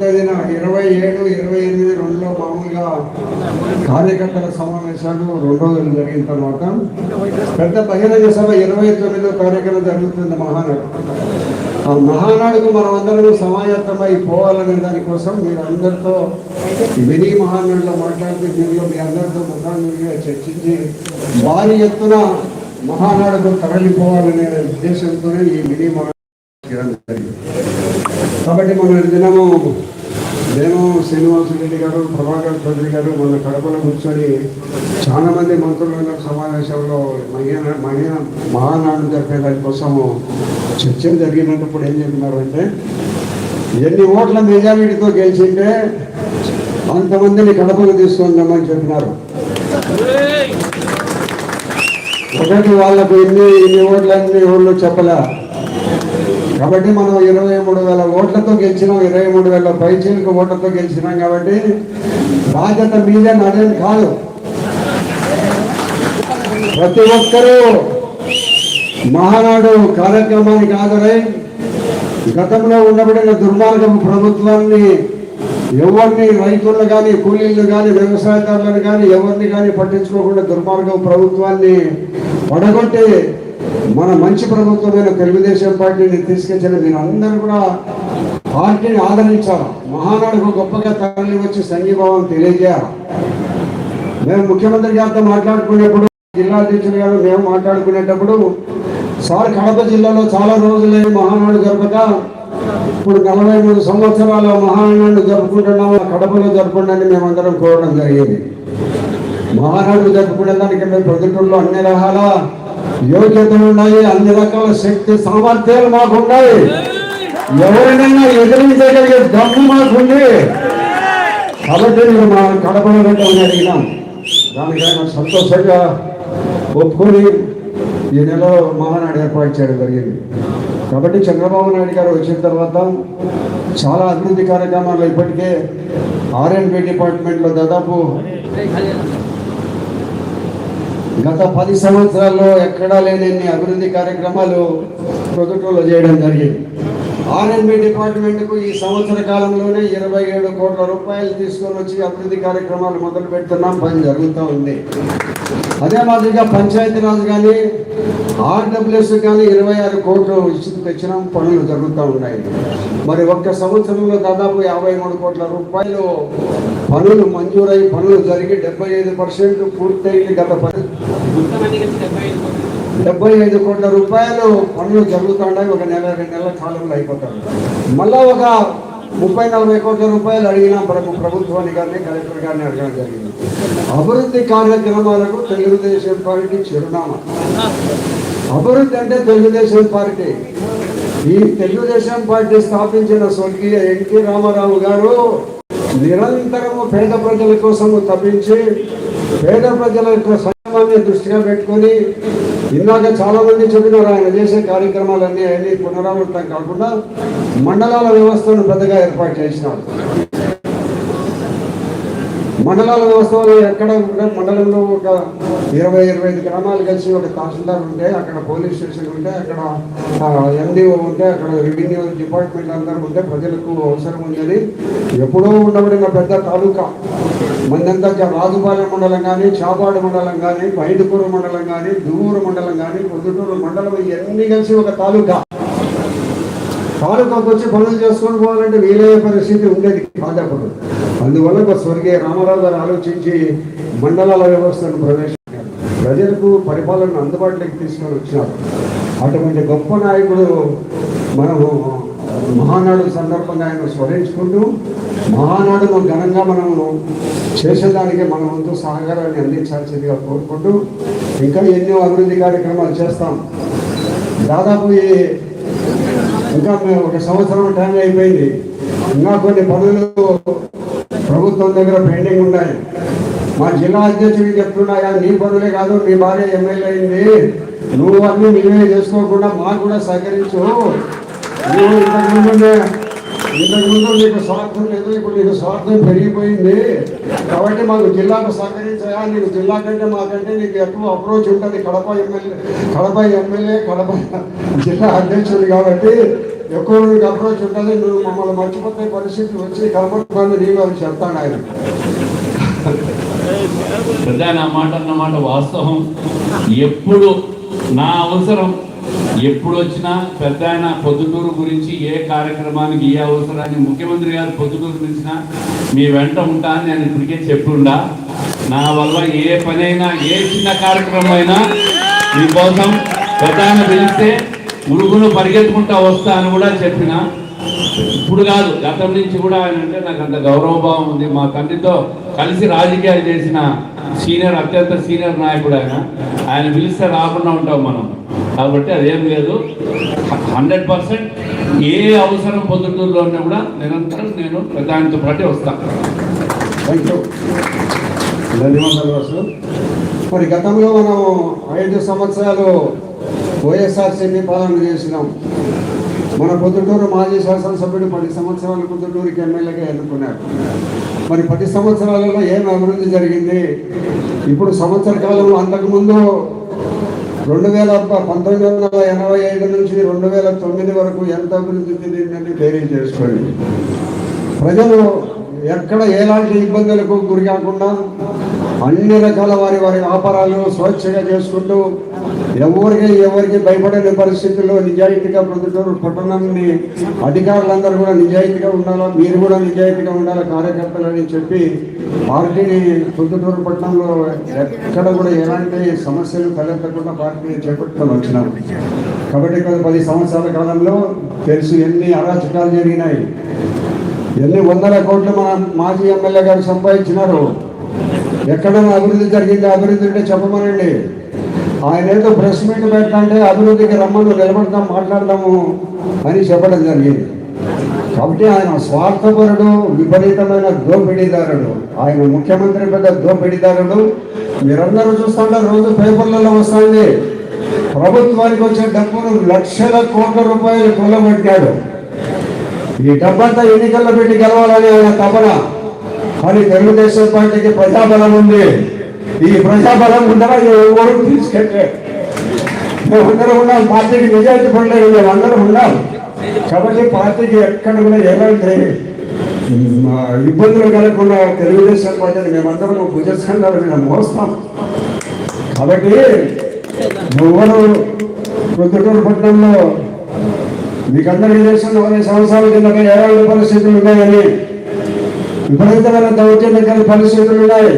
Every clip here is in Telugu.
తేదీన ఇరవై ఏడు ఇరవై ఎనిమిది రెండులో మామూలుగా కార్యకర్తల సమావేశాలు రెండు రోజులు జరిగిన తర్వాత పెద్ద బహిరంగ సభ ఇరవై తొమ్మిదో కార్యక్రమం జరుగుతుంది మహానాడు. ఆ మహానాడుకు మనం అందరం సమాయత్తమై పోవాలనే దానికోసం మీరు అందరితో మినీ మహానాడులో మాట్లాడితే దీనిలో మీ అందరితో ముఖాముఖిగా చర్చించి భారీ ఎత్తున మహానాడుకు తరలిపోవాలనే ఉద్దేశంతోనే ఈ మినీ మహానాడు జరిగింది. కాబట్టి మన దినము నేను శ్రీనివాస రెడ్డి గారు ప్రభాకర్ చౌదరి గారు మన కడపలో కూర్చొని చాలా మంది సమావేశంలో మహిళ మహిళ మహానాడు జరిపే దానికోసము చర్చలు జరిగినప్పుడు ఏం చెప్పినారంటే ఎన్ని ఓట్ల మెజారిటీతో గెలిచింటే అంతమందిని కడపకు తీసుకుందామని చెప్పినారు. ఒకటి వాళ్ళకు ఎన్ని ఎన్ని ఓట్లన్నీ ఊళ్ళో చెప్పలే. కాబట్టి మనం ఇరవై మూడు వేల ఓట్లతో గెలిచినాం ఇరవై మూడు వేల పైచీలకు ఓట్లతో గెలిచినాం కాబట్టి బాధ్యత మీదే నాదేం కాదు. ప్రతి ఒక్కరూ మహానాడు కార్యక్రమానికి హాజరై గతంలో ఉండబడిన దుర్మార్గం ప్రభుత్వాన్ని ఎవరిని రైతులను కానీ కూలీలను కానీ వ్యవసాయదారులను కానీ ఎవరిని కానీ పట్టించుకోకుండా దుర్మార్గం ప్రభుత్వాన్ని పడగొట్టి మన మంచి ప్రభుత్వమైన తెలుగుదేశం పార్టీని తీసుకొచ్చిన మీరు అందరూ కూడా పార్టీని ఆదరించారు. మహానాడుకు గొప్పగా తరలి వచ్చి సంఘీభావం తెలియజేయాలి మేము ముఖ్యమంత్రి గారితో మాట్లాడుకునేప్పుడు జిల్లా అధ్యక్షులు గారు మేము మాట్లాడుకునేటప్పుడు సార్ కడప జిల్లాలో చాలా రోజులే మహానాడు జరపక ఇప్పుడు నలభై మూడు సంవత్సరాల మహానాడు జరుపుకుంటున్నాము కడపలో జరపండి మేమందరం కోరడం జరిగింది. మహానాడు జరుపుకునే దానికి మేము ప్రొద్దుటూరులో అన్ని రకాల యోగ్యతలు ఉన్నాయి అన్ని రకాల శక్తి సామర్థ్యాలు మాకు ఉన్నాయి ఎవరినైనా ఎదిరించగలిగే దమ్ము మాకుంది. కాబట్టి నేను మా కడపలో పెట్టమని అడిగినాం. దానికి సంతోషంగా ఒప్పుకొని ఈ నెల మహానాడు ఏర్పాటు చేయడం జరిగింది. కాబట్టి చంద్రబాబు నాయుడు గారు వచ్చిన తర్వాత చాలా అభివృద్ధి కార్యక్రమాలు ఇప్పటికే ఆర్ఎన్బి డిపార్ట్మెంట్లో దాదాపు గత పది సంవత్సరాల్లో ఎక్కడా లేనన్ని అభివృద్ధి కార్యక్రమాలు ప్రభుత్వంలో చేయడం జరిగింది. ఆర్ఎన్బి డిపార్ట్మెంట్కు ఈ సంవత్సర కాలంలోనే ఇరవై ఏడు కోట్ల రూపాయలు తీసుకొని వచ్చి అభివృద్ధి కార్యక్రమాలు మొదలు పెడుతున్నాం పని జరుగుతూ ఉంది. అదే మాదిరిగా పంచాయతీరాజ్ కానీ ఆర్డబ్ల్యూఎస్ కానీ ఇరవై ఆరు కోట్లు ఇచ్చి తెచ్చినాం పనులు జరుగుతూ ఉన్నాయి. మరి ఒక్క సంవత్సరంలో దాదాపు యాభై మూడు కోట్ల రూపాయలు పనులు మంజూరై పనులు జరిగి డెబ్బై ఐదు పర్సెంట్ పూర్తయింది గత పని డెబ్బై ఐదు కోట్ల రూపాయలు పనులు జరుగుతుంటాయి ఒక నెల రెండు నెలల కాలంలో అయిపోతాయి. మళ్ళా ఒక ముప్పై నలభై కోట్ల రూపాయలు అడిగిన ప్రభుత్వాన్ని కానీ కలెక్టర్ గారిని అడగడం జరిగింది. అభివృద్ధి కార్యక్రమాలకు తెలుగుదేశం పార్టీ చిరునామా. అభివృద్ధి అంటే తెలుగుదేశం పార్టీ. ఈ తెలుగుదేశం పార్టీ స్థాపించిన స్వర్గీయ ఎన్టీ రామారావు గారు నిరంతరము పేద ప్రజల కోసము తప్పించి పేద ప్రజల యొక్క సంక్షేమాన్ని దృష్టిగా పెట్టుకొని ఇందాక చాలా మంది చెప్పినారు ఆయన చేసే కార్యక్రమాలన్నీ అన్ని పునరావృతం కాకుండా మండలాల వ్యవస్థను పెద్దగా ఏర్పాటు చేసినారు. మండలాల వ్యవస్థలో ఎక్కడ మండలంలో ఒక ఇరవై ఇరవై ఐదు గ్రామాలు కలిసి ఒక తహసీల్దార్ ఉంటే అక్కడ పోలీస్ స్టేషన్ ఉంటే అక్కడ ఎండిఓ ఉంటే అక్కడ రెవెన్యూ డిపార్ట్మెంట్ అందరూ ఉంటే ప్రజలకు అవసరం ఉందని ఎప్పుడో ఉండబడిన పెద్ద తాలూకా మందంతా రాజుపాలెం మండలం కానీ చాపాడు మండలం కానీ బయటకూరు మండలం కానీ దువ్వూరు మండలం కానీ పొద్దుటూరు మండలం ఇవన్నీ కలిసి ఒక తాలూకా తాలూకాకు వచ్చి పనులు చేసుకొని పోవాలంటే వీలయ్యే పరిస్థితి ఉండేది కాదప్పుడు అందువల్ల ఒక స్వర్గీయ రామారావు గారు ఆలోచించి మండలాల వ్యవస్థను ప్రవేశించారు ప్రజలకు పరిపాలన అందుబాటులోకి తీసుకొని వచ్చినారు. అటువంటి గొప్ప నాయకుడు మనము మహానాడు సందర్భంగా ఆయన స్మరించుకుంటూ మహానాడును ఘనంగా మనము చేసేదానికి మన వంతు సహకారాన్ని అందించాల్సిందిగా కోరుకుంటూ ఇంకా ఎన్నో అభివృద్ధి కార్యక్రమాలు చేస్తాం. దాదాపు ఈ ఇంకా మేము ఒక సంవత్సరం టైం అయిపోయింది. ఇంకా కొన్ని పనులు ప్రభుత్వం దగ్గర పెండింగ్ ఉన్నాయి. మా జిల్లా అధ్యక్షుడికి కానీ నీ పనులే కాదు మీ భార్య ఎమ్మెల్యే అయింది. నువ్వు అన్ని నీవే చేసుకోకుండా మాకు కూడా సహకరించు. నువ్వు ఇంతకుముందు ఇంతకుముందు నీకు స్వార్థం లేదు ఇప్పుడు నీకు స్వార్థం పెరిగిపోయింది. కాబట్టి మాకు జిల్లాకు సహకరించాయా నీకు జిల్లా కంటే మాకంటే నీకు ఎక్కువ అప్రోచ్ ఉంటుంది. కడప ఎమ్మెల్యే కడప ఎమ్మెల్యే కడప జిల్లా అధ్యక్షుడు కాబట్టి ఎక్కువ నీకు అప్రోచ్ ఉంటుంది. నువ్వు మమ్మల్ని మర్చిపోతే పరిస్థితి వచ్చి కలపడుతుంది నీవు అని చెప్తాను ఆయన. నా మాట అన్నమాట వాస్తవం. ఎప్పుడు నా అవసరం ఎప్పుడు వచ్చినా పెద్ద ఆయన పొద్దుటూరు గురించి ఏ కార్యక్రమానికి ఏ అవసరాన్ని ముఖ్యమంత్రి గారు పొద్దుటూరు పిలిచినా మీ వెంట ఉంటా అని నేను ఇప్పటికే చెప్పుండా నా వల్ల ఏ పనైనా ఏ చిన్న కార్యక్రమం అయినా మీకోసం పెద్ద ఆయన పిలిస్తే మురుగును పరిగెత్తుకుంటా వస్తా అని కూడా చెప్పిన. ఇప్పుడు కాదు గతం నుంచి కూడా ఆయన అంటే నాకు అంత గౌరవభావం ఉంది. మా తండ్రితో కలిసి రాజకీయాలు చేసిన సీనియర్ అత్యంత సీనియర్ నాయకుడు ఆయన. ఆయన పిలిస్తే రాకుండా ఉంటాం మనం. కాబట్టి అదేం లేదు. హండ్రెడ్ పర్సెంట్ ఏ అవసరం పొద్దుటూరులో ఉన్నా కూడా నిరంతరం నేను ప్రధానితో పాటే వస్తాను థ్యాంక్ యూ ధన్యవాదాలు మరి గతంలో మనం ఐదు సంవత్సరాలు వైఎస్ఆర్సీపీ పాలన చేసినాం. మన పొద్దుటూరు మాజీ శాసనసభ్యుడు పది సంవత్సరాలు పొద్దుటూరుకి ఎమ్మెల్యేగా ఎన్నుకున్నారు. మరి పది సంవత్సరాలలో ఏం అభివృద్ధి జరిగింది? ఇప్పుడు సంవత్సర కాలంలో అంతకుముందు రెండు వేల పంతొమ్మిది వందల ఎనభై ఐదు నుంచి రెండు వేల తొమ్మిది వరకు ఎంత అభివృద్ధి చెందిందని తెలియజేసుకోండి ప్రజలు ఎక్కడ ఎలాంటి ఇబ్బందులకు గురి కాకుండా అన్ని రకాల వారి వారి వ్యాపారాలు స్వేచ్ఛగా చేసుకుంటూ ఎవరికి ఎవరికి భయపడని పరిస్థితుల్లో నిజాయితీగా ప్రొద్దుటూరు పట్టణాన్ని అధికారులందరూ కూడా నిజాయితీగా ఉండాలా? మీరు కూడా నిజాయితీగా ఉండాలా? కార్యకర్తలని చెప్పి పార్టీని ప్రొద్దుటూరు పట్టణంలో ఎక్కడ కూడా ఎలాంటి సమస్యలు తలెత్తకుండా పార్టీని చేపట్టుకొని వచ్చినాం కాబట్టి పది సంవత్సరాల కాలంలో తెలుసు ఎన్ని అరాచకాలు జరిగినాయి. ఎన్ని వందల కోట్లు మన మాజీ ఎమ్మెల్యే గారు సంపాదించినారు. ఎక్కడైనా అభివృద్ధి జరిగింది? అభివృద్ధి ఉంటే చెప్పమనండి. ఆయన ఏదో ప్రెస్ మీట్ పెట్టాలంటే అభివృద్ధికి రమ్మను నిలబడతాం మాట్లాడదాము అని చెప్పడం జరిగింది. కాబట్టి ఆయన స్వార్థపరుడు విపరీతమైన దోపిడీదారుడు. ఆయన ముఖ్యమంత్రి పెద్ద దోపిడీదారుడు. మీరందరూ చూస్తుంటారు రోజు పేపర్లలో వస్తుంది ప్రభుత్వానికి వచ్చే డబ్బును లక్షల కోట్ల రూపాయలు కొల్లబెట్టాడు ఈ డబ్బంతా ఎన్నికల్లో పెట్టి గెలవాలని ఆయన తపన. మరి తెలుగుదేశం పార్టీకి ప్రజాబలం ఉంది. ఈ ప్రజాబలం ఉండగా ఎవరు తీసుకెళ్ళే? మేమందరం ఉన్నాం పార్టీకి నిజాయితీ పడలేదు మేమందరం ఉన్నాం. కాబట్టి పార్టీకి ఎక్కడ కూడా ఎలాంటి ఇబ్బందులు కలగకుండా తెలుగుదేశం పార్టీని మేమందరం భుజస్కంగా మీద మోస్తాం. కాబట్టి నువ్వు ప్రొద్దుటూరు పట్టణంలో మీకందరికీ తెలుసు నలభై సంవత్సరాల కింద ఎలాంటి పరిస్థితులు ఉన్నాయని. విపరీతమైన దౌర్జన్యకర పరిస్థితులు ఉన్నాయి.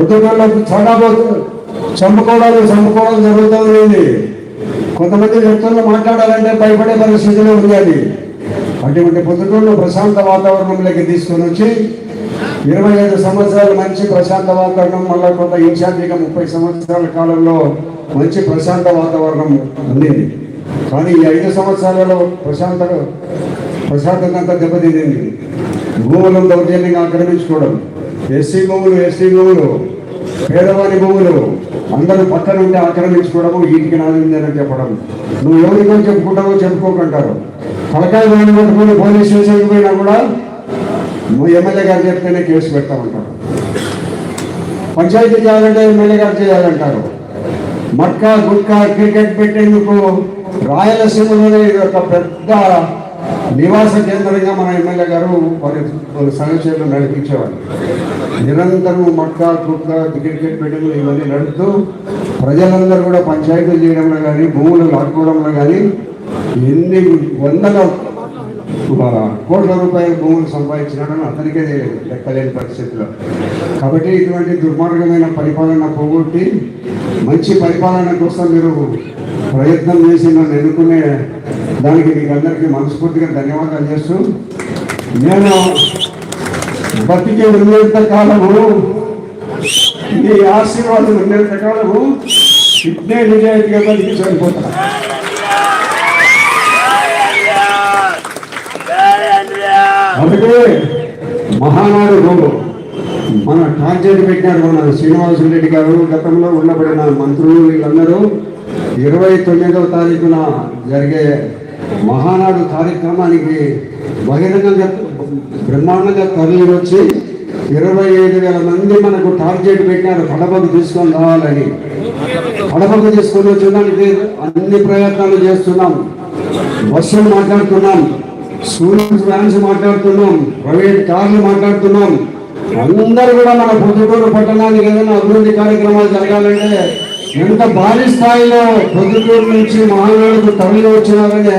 ఉద్యోగాల్లో చడబోతు చంపుకోవడాలు చంపుకోవడం జరుగుతూ ఉంది కొంతమంది వ్యక్తులు మాట్లాడాలంటే భయపడే పరిస్థితిలో ఉంది అది. అటువంటి పొద్దుటూరులో ప్రశాంత వాతావరణంలోకి తీసుకొని వచ్చి ఇరవై ఐదు సంవత్సరాలు మంచి ప్రశాంత వాతావరణం మళ్ళా కొంత ఇన్ఛార్జిగా ముప్పై సంవత్సరాల కాలంలో మంచి ప్రశాంత వాతావరణం అందింది కానీ ఈ ఐదు సంవత్సరాలలో ప్రశాంత ప్రశాంతత అంతా దెబ్బతింది. భూములను దౌర్జన్యంగా ఆక్రమించుకోవడం ఎస్సీ భూములు ఎస్టీ భూములు పేదవారి భూములు అందరూ పక్కన ఉంటే ఆక్రమించుకోవడము వీటికి నాదిందని చెప్పడం. నువ్వు ఎవరికో చెప్పుకుంటావో చెప్పుకోకుంటారు. తలకాయ వేలు పట్టుకుని పోలీస్ స్టేషన్కి పోయినా కూడా నువ్వు ఎమ్మెల్యే గారు చెప్తేనే కేసు పెడతామంటారు. పంచాయతీ చేయాలంటే ఎమ్మెల్యే గారు చేయాలంటారు. మట్కా గుట్కా క్రికెట్ పెట్టేందుకు రాయలసీమలోనే ఇది ఒక పెద్ద నివాస కేంద్రంగా మన ఎమ్మెల్యే గారు వారి వారి సంఘచర్యలు నడిపించేవారు. నిరంతరం మక్కా గుట్కా క్రికెట్ పెట్టడం ఇవన్నీ నడుపుతూ ప్రజలందరూ కూడా పంచాయతీలు చేయడంలో కానీ భూములు లాక్కోవడంలో కానీ ఎన్ని వందల కోట్ల రూపాయల భూములు సంపాదించినాడని అతనికే లెక్కలేని పరిస్థితిలో. కాబట్టి ఇటువంటి దుర్మార్గమైన పరిపాలన పోగొట్టి మంచి పరిపాలన కోసం మీరు ప్రయత్నం చేసి నన్ను ఎన్నుకునే దానికి మీకు అందరికీ మనస్ఫూర్తిగా ధన్యవాదాలు చేస్తూ నేను బతికి ఉన్నంత కాలము ఈ ఆశీర్వాదం ఉన్నంత కాలము ఇట్నే నిజాయితీగా బతికి చనిపోతాను అందుకే మహానాడు మన టార్గెట్ పెట్టినారు మన శ్రీనివాస రెడ్డి గారు. గతంలో ఉండబడిన మంత్రులు వీళ్ళందరూ ఇరవై తొమ్మిదవ తారీఖున జరిగే మహానాడు కార్యక్రమానికి బహిరంగంగా బ్రహ్మాండంగా తరలి వచ్చి ఇరవై ఐదు వేల మంది మనకు టార్గెట్ పెట్టినారు కడపకు తీసుకొని రావాలని కడపకు తీసుకొని వచ్చేదానికి అన్ని ప్రయత్నాలు చేస్తున్నాం. బస్సులు మాట్లాడుతున్నాం. స్కూల్ వ్యాన్స్ మాట్లాడుతున్నాం. ప్రైవేట్ కార్లు మాట్లాడుతున్నాం. అందరూ కూడా మన పొద్దుటూరు పట్టణానికి ఏదైనా అభివృద్ధి కార్యక్రమాలు జరగాలంటే ఎంత భారీ స్థాయిలో పొద్దుటూరు నుంచి మహానాడుకు తరలి వచ్చినారనే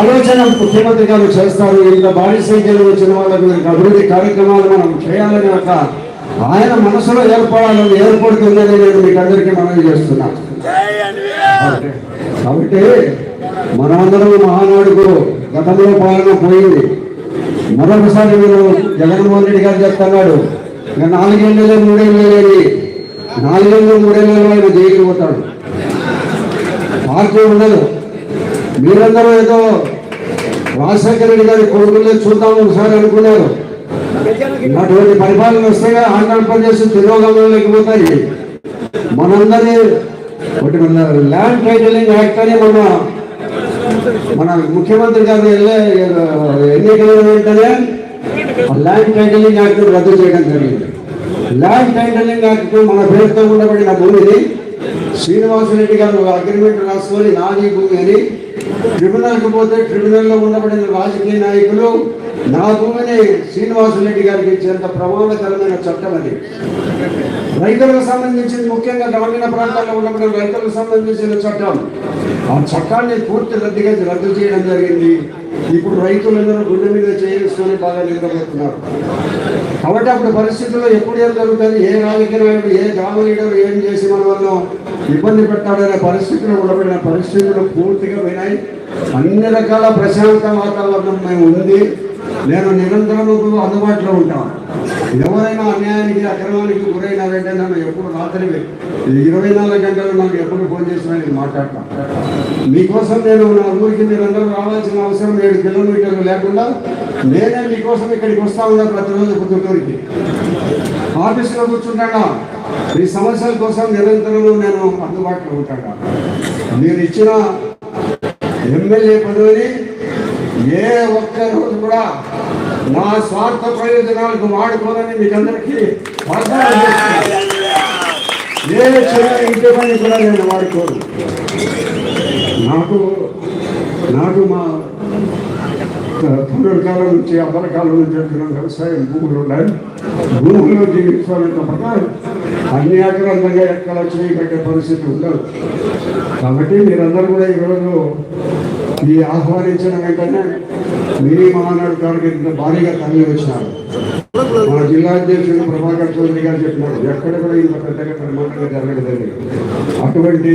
ఆలోచన ముఖ్యమంత్రి గారు చేస్తారు. ఇంత భారీ సంఖ్యలో వచ్చిన వాళ్ళకు అభివృద్ధి కార్యక్రమాలు మనం చేయాలని ఒక ఆయన మనసులో ఏర్పడాలని ఏర్పడుతుందని నేను మీకు అందరికీ మనవి చేస్తున్నా. కాబట్టి మనమందరం మహానాడుకు గతంలో పాలన పోయింది. మరొకసారి మీరు జగన్మోహన్ రెడ్డి గారు చెప్తున్నాడు ఇక నాలుగేళ్ళు మూడేళ్ళు లేని నాలుగేళ్ళు మూడేళ్ళలో ఆయన జైలు పోతాడు. పార్టీ ఉండదు. మీరందరూ ఏదో రాజశేఖర రెడ్డి గారి కొడుకులే చూద్దాం ఒకసారి అనుకున్నారు. అటువంటి పరిపాలన వస్తే ఆంధ్రప్రదేశ్ తిరోగమనంలోకి పోతాయి మనందరి ఒకటి మన ల్యాండ్ టైటిలింగ్ యాక్ట్ అని మన మన ముఖ్యమంత్రి గారు వెళ్ళే ఎన్నికల వెంటనే ల్యాండ్ టైటిలింగ్ యాక్ట్ రద్దు చేయడం జరిగింది. ల్యాండ్ టైటిలింగ్ యాక్ట్ మన పేరుతో ఉండబడిన భూమిని శ్రీనివాసరెడ్డి గారు అగ్రిమెంట్ రాసుకొని నాది భూమి అని ట్రిబ్యునల్కి పోతే ట్రిబ్యునల్లో ఉండబడిన రాజకీయ నాయకులు నా భూమిని శ్రీనివాసరెడ్డి గారికి ఇచ్చేంత ప్రమాదకరమైన చట్టం అది. రైతులకు సంబంధించిన ముఖ్యంగా గ్రామీణ ప్రాంతాల్లో ఉన్నప్పుడు రైతులకు సంబంధించిన చట్టం. ఆ చట్టాన్ని పూర్తి రద్దుగా రద్దు చేయడం జరిగింది. ఇప్పుడు రైతులందరూ గుండె మీద చేసుకొని బాగా నిద్రపోతున్నారు. కాబట్టి అప్పుడు పరిస్థితుల్లో ఎప్పుడు ఏం జరుగుతుంది? ఏ రాజకీయ నాయకుడు ఏ గ్రామ లీడర్ ఏం చేసి మన వల్ల ఇబ్బంది పెట్టాడనే పరిస్థితులు ఉండబడిన పరిస్థితులు పూర్తిగా పోయినాయి. అన్ని రకాల ప్రశాంత వాతావరణం మేము ఉంది. నేను నిరంతరం అందుబాటులో ఉంటాను. ఎవరైనా అన్యాయానికి అక్రమానికి గురైనారంటే నన్ను ఎప్పుడు రాత్రి ఇరవై నాలుగు గంటలు నాకు ఎప్పుడు ఫోన్ చేసినా నేను మాట్లాడతాను మీకోసం నేను నా ఊరికి మీరందరూ రావాల్సిన అవసరం ఏడు కిలోమీటర్లు లేకుండా నేనే మీకోసం ఇక్కడికి వస్తా ఉన్నా ప్రతిరోజు పుత్తూరుకి ఆఫీసులో కూర్చుంటాడా మీ సమస్యల కోసం నిరంతరం నేను అందుబాటులో ఉంటాడా మీరు ఇచ్చిన ఎమ్మెల్యే పదవిని ఏ ఒక్క రోజు కూడా నా స్వార్థ ప్రయోజనాలకు వాడుకోనని మీకు అందరికీ ఏ చిన్న ఇంటి పని కూడా నేను వాడుకోను. నాకు నాకు మా తొమ్మిది కాలం నుంచి అబ్బల కాలం నుంచి వచ్చిన వ్యవసాయం భూములు ఉన్నాయి. భూముల్లో జీవించాలంత ప్రకారం అన్ని అగ్రంథంగా ఎక్కడ చేయబట్టే పరిస్థితి ఉండదు. కాబట్టి మీరందరూ కూడా ఈరోజు ఈ ఆహ్వానించిన వెంటనే మినీ మహానాడు కార్యక్రమం భారీగా తరలి వచ్చినారు. మన జిల్లా అధ్యక్షుడు ప్రభాకర్ చౌదరి గారు చెప్పినారు ఎక్కడ కూడా ఇంత పెద్దగా ప్రమాణంగా జరగలేదని. అటువంటి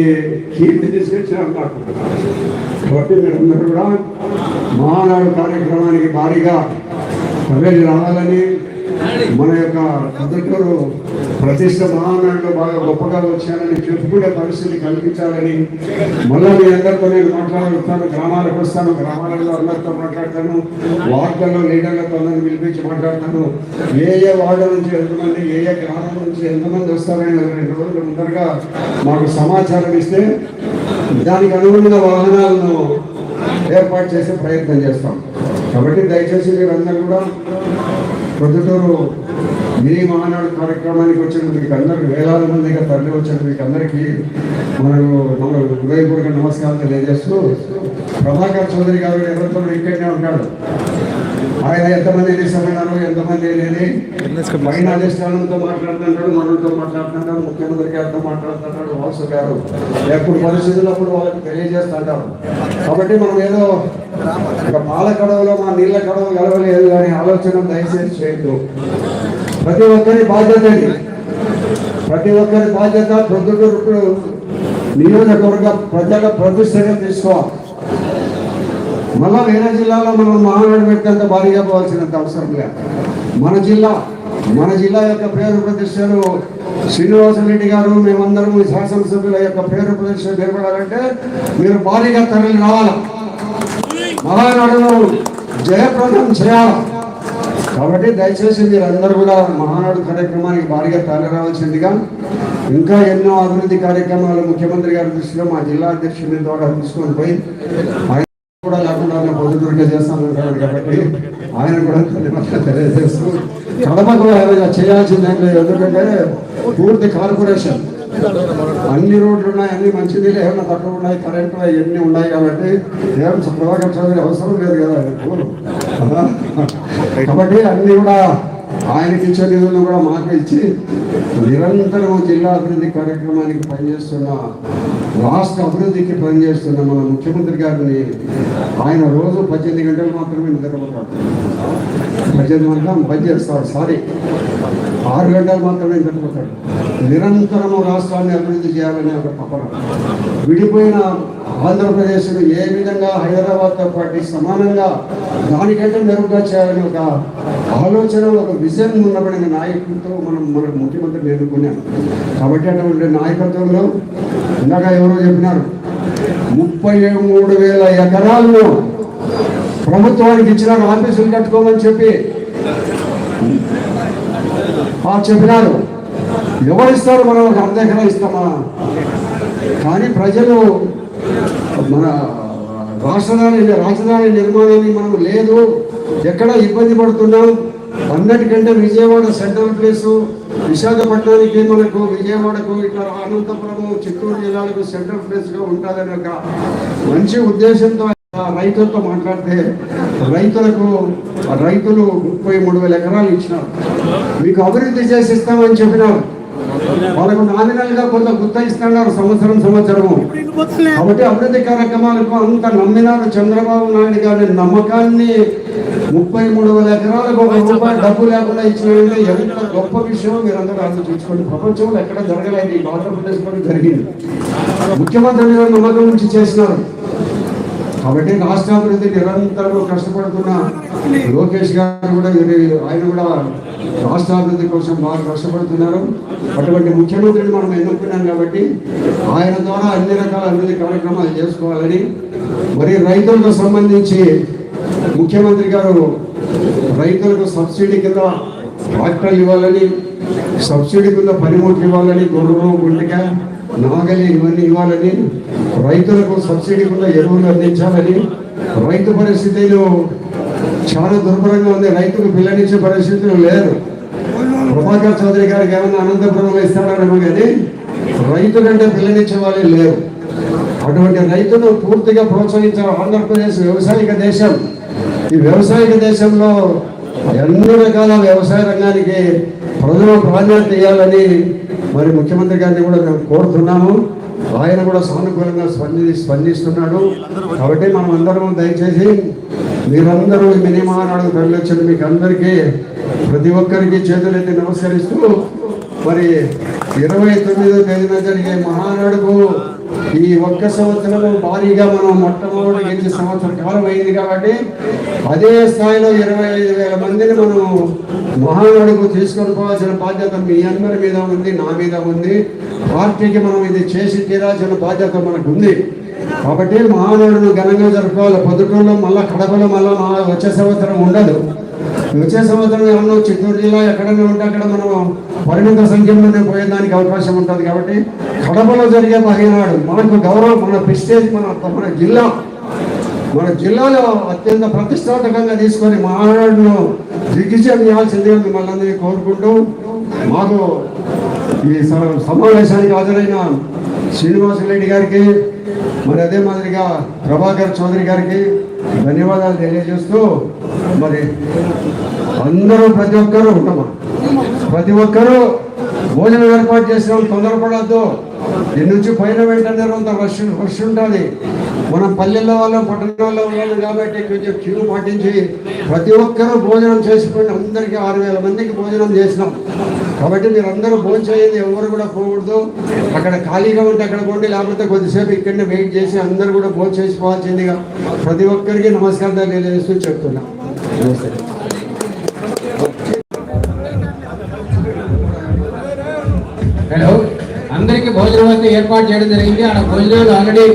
కీర్తి తీసుకొచ్చినారు నాకు కాబట్టి మీరందరూ కూడా మహానాడు కార్యక్రమానికి భారీగా ప్రవేశ రావాలని మన యొక్క పద్ధతులు ప్రతిష్ట మహానాడులో బాగా గొప్పగా వచ్చారని చెప్పుకునే పరిస్థితి కల్పించాలని మళ్ళీ మీ అందరితో నేను మాట్లాడుతాను. గ్రామాలకు వస్తాను. గ్రామాలలో అందరితో మాట్లాడతాను. వార్తల్లో లీడర్లతో అందరిని పిలిపించి మాట్లాడతాను. ఏ ఏ వార్డు నుంచి ఎంతమంది ఏ ఏ గ్రామం నుంచి ఎంతమంది వస్తారని రెండు రోజులు ముందరగా మాకు సమాచారం ఇస్తే దానికి అనుగుణంగా వాహనాలను ఏర్పాటు చేసే ప్రయత్నం చేస్తాం. కాబట్టి దయచేసి మీరందరూ కూడా ప్రొద్దుటూరు మీ మహానాడు కార్యక్రమానికి వచ్చిన మీకు అందరికి వేలాది మందిగా తరలి వచ్చిన మీకు అందరికీ మనకు మన హృదయపూర్వక నమస్కారం తెలియజేస్తూ ప్రభాకర్ చౌదరి గారు ఎవరితో ఇక్కడనే ఉంటాడు ఆయన ఎంతమంది నిశ్చమైనారు ఎంతమంది లేని పైన అధిష్టానంతో మాట్లాడుతున్నాడు మనతో మాట్లాడుతున్నాడు ముఖ్యమంత్రి గారితో మాట్లాడుతున్నాడు వాసు గారు. ఎప్పుడు పరిస్థితులు అప్పుడు వాళ్ళకి తెలియజేస్తుంటారు. కాబట్టి మనం ఏదో ఒక పాల కడవలో మా నీళ్ళ కడవ గెలవలేదు కానీ ఆలోచన దయచేసి చేయొద్దు. ప్రతి ఒక్కరి బాధ్యత ప్రతి ఒక్కరి బాధ్యత ప్రొద్దుటూరు నియోజకవర్గ ప్రజల ప్రతిష్టగా తీసుకోవాలి. మళ్ళా వేరే జిల్లాలో మనం మహానాడు పెట్టేంత భారీగా పోవాల్సినంత అవసరం లేదు. మన జిల్లా మన జిల్లా యొక్క పేరు ప్రతిష్టలు శ్రీనివాసరెడ్డి గారు మేమందరం ఈ శాసనసభ్యుల యొక్క పేరు ప్రతిష్ట నిలబడాలంటే మీరు భారీగా తరలి రావాలి? మహానాడును జయప్రదం చేయాలి? కాబట్టి దయచేసి మీరందరూ కూడా మహానాడు కార్యక్రమానికి భారీగా తరలి రావాల్సిందిగా ఇంకా ఎన్నో అభివృద్ధి కార్యక్రమాలు ముఖ్యమంత్రి గారి దృష్టిలో మా జిల్లా అధ్యక్షుడి ద్వారా తీసుకొని పోయి కూడా లేకుండా ఆయన పొద్దుటూరుగా చేస్తాను కాబట్టి ఆయన కూడా తెలియజేస్తూ కడప కూడా చేయాల్సింది ఏం లేదు ఎందుకంటే పూర్తి కార్పొరేషన్ అన్ని రోడ్లు ఉన్నాయి అన్ని మంచినీళ్ళు ఏమైనా తక్కువ ఉన్నాయి కరెంటు ఇవన్నీ ఉన్నాయి కాబట్టి ఏం ప్రభాకర్ చౌదరి అవసరం లేదు కదా ఆయనకు. కాబట్టి అన్ని కూడా ఆయనకి ఇచ్చే నిధులను కూడా మాకు ఇచ్చి నిరంతరం జిల్లా అభివృద్ధి కార్యక్రమానికి పనిచేస్తున్న రాష్ట్ర అభివృద్ధికి పనిచేస్తున్న మన ముఖ్యమంత్రి గారిని ఆయన రోజు పద్దెనిమిది గంటలు మాత్రమే నిద్రపోతాడు. పద్దెనిమిది గంటలు పని చేస్తాడు సారీ. ఆరు గంటలు మాత్రమే నిద్రపోతాడు. నిరంతరము రాష్ట్రాన్ని అభివృద్ధి చేయాలనే ఒక తపన. విడిపోయిన ఆంధ్రప్రదేశ్ను ఏ విధంగా హైదరాబాద్తో పాటు సమానంగా దానికంటే మెరుగుగా చేయాలని ఒక ఆలోచన ఒక విజన్ ఉన్నబడిన నాయకులతో మనం మన ముఖ్యమంత్రిని ఎన్నుకున్నాం. కాబట్టి అటువంటి నాయకత్వంలో ఇందాక ఎవరో చెప్పినారు ముప్పై మూడు వేల ఎకరాలను ప్రభుత్వానికి ఇచ్చిన ఆఫీసులు కట్టుకోమని చెప్పి. ఆ చెప్పినారు ఎవరిస్తారు మనం అర్ధ ఎకరా ఇస్తామా? కానీ ప్రజలు మన రాష్ట్రధాని రాజధాని నిర్మాణాన్ని మనం లేదు. ఎక్కడ ఇబ్బంది పడుతున్నాం? అన్నిటికంటే విజయవాడ సెంట్రల్ ప్లేసు విశాఖపట్నానికి మనకు విజయవాడకు ఇట్లా అనంతపురము చిత్తూరు జిల్లాలకు సెంట్రల్ ప్లేస్గా ఉంటుందని ఒక మంచి ఉద్దేశంతో రైతులతో మాట్లాడితే రైతులకు ఆ రైతులు ముప్పై మూడు వేల ఎకరాలు ఇచ్చినారు. మీకు అభివృద్ధి చేసి ఇస్తామని చెప్పినారు. వాళ్ళకు నామినల్గా కొంత గుత్త ఇస్తున్నారు సంవత్సరం సంవత్సరము. కాబట్టి అభివృద్ధి కార్యక్రమాలకు అంత నమ్మినారు చంద్రబాబు నాయుడు గారి నమ్మకాన్ని ముప్పై మూడు వేల ఎకరాలకు ఒక రూపాయి డబ్బు లేకుండా ఇచ్చిన ఎంత గొప్ప విషయం మీరందరూ ఆలోచించుకోండి. ప్రపంచంలో ఎక్కడ జరగలేదు ఈ ఆంధ్రప్రదేశ్ జరిగింది. ముఖ్యమంత్రి గారు నమ్మకం నుంచి చేసినారు. కాబట్టి రాష్ట్ర అభివృద్ధి నిరంతరం కష్టపడుతున్న లోకేష్ గారు కూడా ఆయన కూడా రాష్ట్రాభివృద్ధి కోసం బాగా కష్టపడుతున్నారు. అటువంటి ముఖ్యమంత్రిని మనం ఎన్నుకున్నాం కాబట్టి ఆయన ద్వారా అన్ని రకాల అభివృద్ధి కార్యక్రమాలు చేసుకోవాలని మరి రైతులకు సంబంధించి ముఖ్యమంత్రి గారు రైతులకు సబ్సిడీ కింద ట్రాక్టర్లు ఇవ్వాలని సబ్సిడీ కింద పనిముట్లు ఇవ్వాలని గొర్రెలు గుండెక నాగలి ఇవన్నీ ఇవ్వాలని రైతులకు సబ్సిడీ కూడా ఎరువులు అందించాలని రైతు పరిస్థితులు చాలా దుర్భరంగా ఉంది. రైతుకు పిల్లనిచ్చే పరిస్థితులు లేరు. ప్రభాకర్ చౌదరి గారికి ఏమన్నా అనంతపురంలో ఇస్తాడేమో కానీ రైతులంటే పిల్లనిచ్చే వాళ్ళే లేరు. అటువంటి రైతును పూర్తిగా ప్రోత్సహించారు ఆంధ్రప్రదేశ్ వ్యవసాయక దేశం. ఈ వ్యవసాయక దేశంలో ఎన్నో రకాల వ్యవసాయ రంగానికి ప్రజలు ప్రాధాన్యత ఇవ్వాలని మరి ముఖ్యమంత్రి గారిని కూడా మేము కోరుతున్నాము. ఆయన కూడా సానుకూలంగా స్పంది స్పందిస్తున్నాడు. కాబట్టి మనం అందరం దయచేసి మీరందరూ మినీ మహానాడు తరలించండి మీకు అందరికీ ప్రతి ఒక్కరికి చేతులెత్తి నమస్కరిస్తూ మరి ఇరవై తొమ్మిదో తేదీన జరిగే మహానాడుకు ఈ ఒక్క సంవత్సరం భారీగా మనం మొట్టమొదటి గెలిచి సంవత్సర కాలం అయింది కాబట్టి అదే స్థాయిలో ఇరవై ఐదు వేల మందిని మనం మహానాడుకు తీసుకొని పోవాల్సిన బాధ్యత మీ అందరి మీద ఉంది నా మీద ఉంది. పార్టీకి మనం ఇది చేసి తీరాల్సిన బాధ్యత మనకు ఉంది కాబట్టి మహానాడును ఘనంగా జరుపుకోవాలి. పొద్దుటూరులో మళ్ళా కడపలో మళ్ళా మా వచ్చే సంవత్సరం ఉండదు. వచ్చే సంవత్సరం ఏమన్నా చిత్తూరు జిల్లా ఎక్కడైనా ఉంటే అక్కడ మనం పరిమిత సంఖ్యలోనే పోయేదానికి అవకాశం ఉంటుంది కాబట్టి కడపలో జరిగే మహిళనాడు మనకు గౌరవం మన ప్రెస్టేజ్ మన మన జిల్లా. మన జిల్లాలో అత్యంత ప్రతిష్టాత్మకంగా తీసుకొని మహానాడును దిగ్విజయం చేయాల్సిందిగా మిమ్మల్ని అందరినీ కోరుకుంటూ మాకు ఈ స- సమావేశానికి హాజరైన శ్రీనివాసరెడ్డి గారికి మరి అదే మాదిరిగా ప్రభాకర్ చౌదరి గారికి ధన్యవాదాలు తెలియజేస్తూ మరి అందరూ ప్రతి ఒక్కరూ ఉంటామా ప్రతి ఒక్కరూ భోజనం ఏర్పాటు చేసిన తొందరపడద్దు. నుంచి పైన వెంటనే అంత రష్ రష్ ఉంటుంది. మనం పల్లెల్లో వాళ్ళం పట్టణాల్లో ఉన్నాడు కాబట్టి కొంచెం క్యూ పాటించి ప్రతి ఒక్కరూ భోజనం చేసుకుని అందరికీ ఆరు వేల మందికి భోజనం చేసినాం. కాబట్టి మీరు అందరూ భోజనం చేయండి ఎవరు కూడా పోకూడదు. అక్కడ ఖాళీగా ఉంటే అక్కడ పోండి లేకపోతే కొద్దిసేపు ఇక్కడనే వెయిట్ చేసి అందరూ కూడా భోజనం చేసుకోవాల్సిందిగా ప్రతి ఒక్కరికి నమస్కారం తెలియజేస్తూ చెప్తున్నా. నమస్తే. ఏర్పాటు చేయడం జరిగింది. ఆడ భోజనాలు ఆల్రెడీ